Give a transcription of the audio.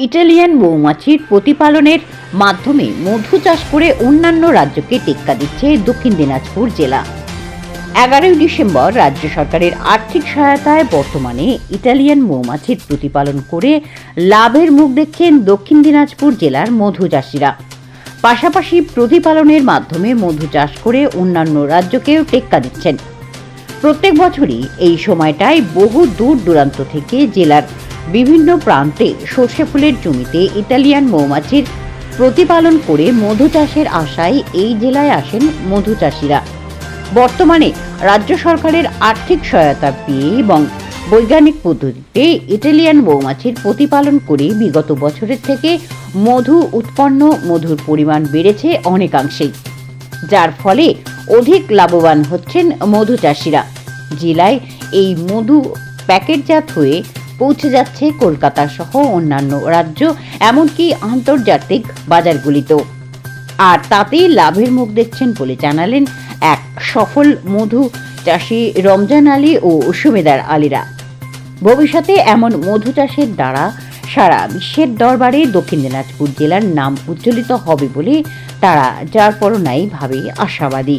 Italian মৌমাছির প্রতিপালনের মাধ্যমে মধু চাষ করে অন্যান্য রাজ্যকে টেক্কা দিচ্ছে দক্ষিণ দিনাজপুর জেলা। এগারোই ডিসেম্বর রাজ্য সরকারের আর্থিক সহায়তায় বর্তমানে ইটালিয়ান মৌমাছির প্রতিপালন করে লাভের মুখ দেখছেন দক্ষিণ দিনাজপুর জেলার মধু চাষিরা। পাশাপাশি প্রতিপালনের মাধ্যমে মধু চাষ করে অন্যান্য রাজ্যকেও টেক্কা দিচ্ছেন। প্রত্যেক বছরই এই সময়টায় বহু দূর দূরান্ত থেকে জেলার বিভিন্ন প্রান্তে সর্ষে ফুলের জমিতে ইতালিয়ান মৌমাছির প্রতিপালন করে মধু চাষের আশায় এই জেলায় আসেন মধু চাষিরা। বর্তমানে রাজ্য সরকারের আর্থিক সহায়তা পেয়ে এবং বৈজ্ঞানিক পদ্ধতিতে ইটালিয়ান মৌমাছির প্রতিপালন করে বিগত বছরের থেকে মধু উৎপন্ন মধুর পরিমাণ বেড়েছে অনেকাংশেই যার ফলে অধিক লাভবান হচ্ছেন মধু চাষিরা। জেলায় এই মধু প্যাকেটজাত হয়ে পৌঁছে যাচ্ছে কলকাতা সহ অন্যান্য রাজ্য, এমনকি আন্তর্জাতিক বাজারগুলিতেও। আর তাতেই লাভের মুখ দেখছেন বলে জানালেন এক সফল মধু চাষি রমজান আলী ও সুমেদার আলীরা। ভবিষ্যতে এমন মধু চাষের দ্বারা সারা বিশ্বের দরবারে দক্ষিণ দিনাজপুর জেলার নাম উজ্জ্বলিত হবে বলে তারা যার পরনাই ভাবে আশাবাদী।